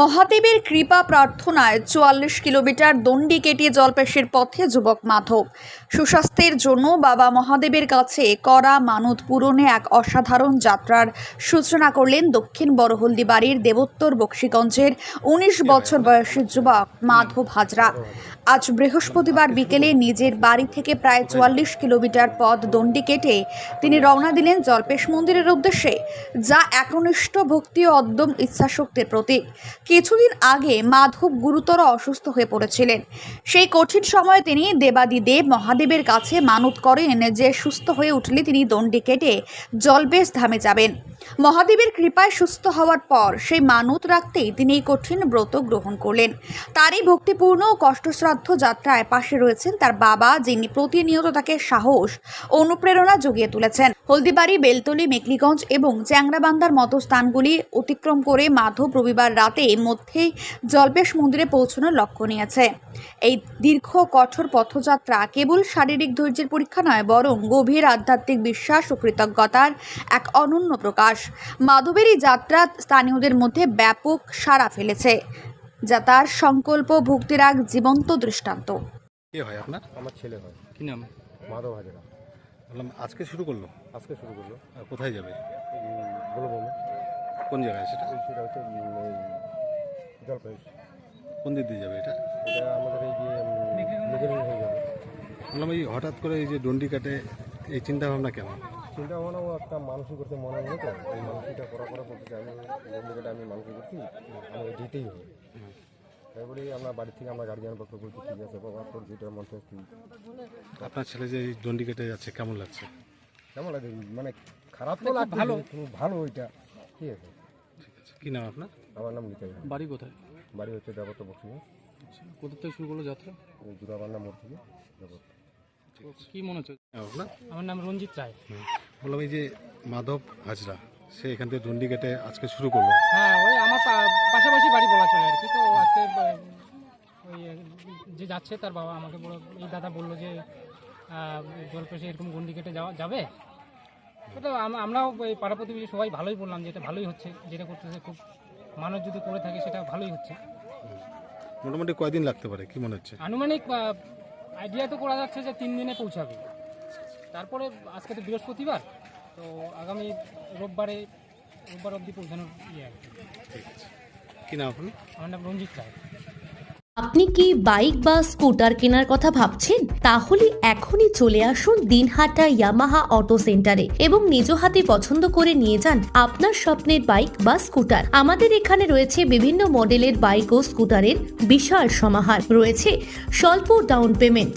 মহাদেবের কৃপা প্রার্থনায় চুয়াল্লিশ কিলোমিটার দণ্ডি কেটে জলপেশের পথে যুবক মাধব। সুস্বাস্থ্যের জন্য বাবা মহাদেবের কাছে করা মানত পূরণে এক অসাধারণ যাত্রার সূচনা করলেন দক্ষিণ বড়হলদি বাড়ির দেবোত্তর বক্সিগঞ্জের উনিশ বছর বয়সী যুবক মাধব হাজরা। আজ বৃহস্পতিবার বিকেলে নিজের বাড়ি থেকে প্রায় চুয়াল্লিশ কিলোমিটার পথ দণ্ডি কেটে তিনি রওনা দিলেন জলপেশ মন্দিরের উদ্দেশ্যে, যা একনিষ্ঠ ভক্তি ও অদ্যম ইচ্ছাশক্তির প্রতীক। কিছুদিন আগে মাধব গুরুতর অসুস্থ হয়ে পড়েছিলেন। সেই কঠিন সময়ে তিনি দেবাদিদেব মহাদেবের কাছে মানত করেন যে সুস্থ হয়ে উঠলে তিনি দণ্ডি কেটে জলবেশ ধামে যাবেন। মহাদেবের কৃপায় সুস্থ হওয়ার পর সেই মানত রাখতেই তিনি এই কঠিন ব্রত গ্রহণ করলেন। তারই ভক্তিপূর্ণ ও কষ্টশ্রাদ্ধ যাত্রায় পাশে রয়েছেন তার বাবা, যিনি প্রতিনিয়ত তাকে সাহস, অনুপ্রেরণা জুগিয়ে তুলেছেন। হলদিবাড়ি, বেলতলি, মেকলিগঞ্জ এবং চ্যাংরাবান্দার মতো স্থানগুলি অতিক্রম করে মাধব রবিবার রাতে মধ্যেই জলপেশ মন্দিরে পৌঁছানোর লক্ষ্য নিয়েছে। এই দীর্ঘ কঠোর পথযাত্রা কেবল শারীরিক ধৈর্যের পরীক্ষা নয়, বরং গভীর আধ্যাত্মিক বিশ্বাস ও কৃতজ্ঞতার এক অনন্য প্রকাশ। মাধবের এই যাত্রা স্থানীয়দের মধ্যে ব্যাপক সাড়া ফেলেছে যা তার সংকল্প ভক্তির এক জীবন্ত দৃষ্টান্ত। কে হয় আপনার? আমার ছেলে হয়। কি নাম? মাধব হাজরা। বললাম আজকে শুরু করল? আজকে শুরু করল। আর কোথায় যাবে? বলো বলো কোন জায়গায় সেটা? সেটা হচ্ছে জলপাইশ কোন দিক দিয়ে যাবে এটা? এটা আমাদের এই যে হয়ে যাবে। বললাম এই হঠাৎ করে এই যে ডন্ডি কাটে এই চিন্তা ভাবনা কেমন? চিন্তা ভাবনাও একটা মানসিক করতে মনে হয় তো। এই মানসিকটা করা করা করতে আমি বন্ধুকে আমি মানসিক করছি আমাকে দিতেই হবে। তাই বলি আমরা বাড়ি থেকে আমরা গার্জিয়ান পক্ষ বলছি ঠিক আছে বাবা তোর যেটা মন চায় তুই। আপনার ছেলে যে কেটে যাচ্ছে কেমন লাগছে? কেমন লাগে মানে খারাপ তো লাগছে ভালো। ভালো ওইটা। ঠিক আছে। ঠিক আছে। কি নাম আপনার? আমার নাম নিতাই বাড়ি কোথায়? বাড়ি হচ্ছে দেবত বক্সিং কোথা থেকে শুরু করল যাত্রা? জুরাবান্না মোড় থেকে দেবত কি মনে হচ্ছে? আপনার? আমার নাম রঞ্জিত রায়। হুম। বললাম এই যে মাধব হাজরা সে এখান থেকে ডন্ডি কেটে আজকে শুরু করল। হ্যাঁ ওই আমার পাশাপাশি বাড়ি বলা চলে আর কি। তো আজকে ওই যে যাচ্ছে তার বাবা আমাকে বলল এই দাদা বলল যে জলপেশে এরকম গন্ডি কেটে যাওয়া যাবে? তো আম- আমরাও এই পাড়া প্রতিবেশী সবাই ভালোই বললাম যে এটা ভালোই হচ্ছে যেটা করতেছে খুব মানুষ যদি করে থাকে সেটা ভালোই হচ্ছে। মোটামুটি কয়দিন লাগতে পারে কি মনে হচ্ছে? আনুমানিক আইডিয়া তো করা যাচ্ছে যে তিন দিনে পৌঁছাবে। তারপরে আজকে তো বৃহস্পতিবার তো আগামী রোববারে রোববার অবধি পৌঁছানোর ইয়ে আর কি। কি নাম আপনার? আমার নাম রঞ্জিত রায়। আপনি কি বাইক বা স্কুটার কেনার কথা ভাবছেন? তাহলে এখনই চলে আসুন দিনহাটা ইয়ামাহা অটো সেন্টারে এবং নিজ হাতে পছন্দ করে নিয়ে যান আপনার স্বপ্নের বাইক বা স্কুটার। আমাদের এখানে রয়েছে বিভিন্ন মডেলের বাইক ও স্কুটারের বিশাল সমাহার। রয়েছে স্বল্প ডাউন পেমেন্ট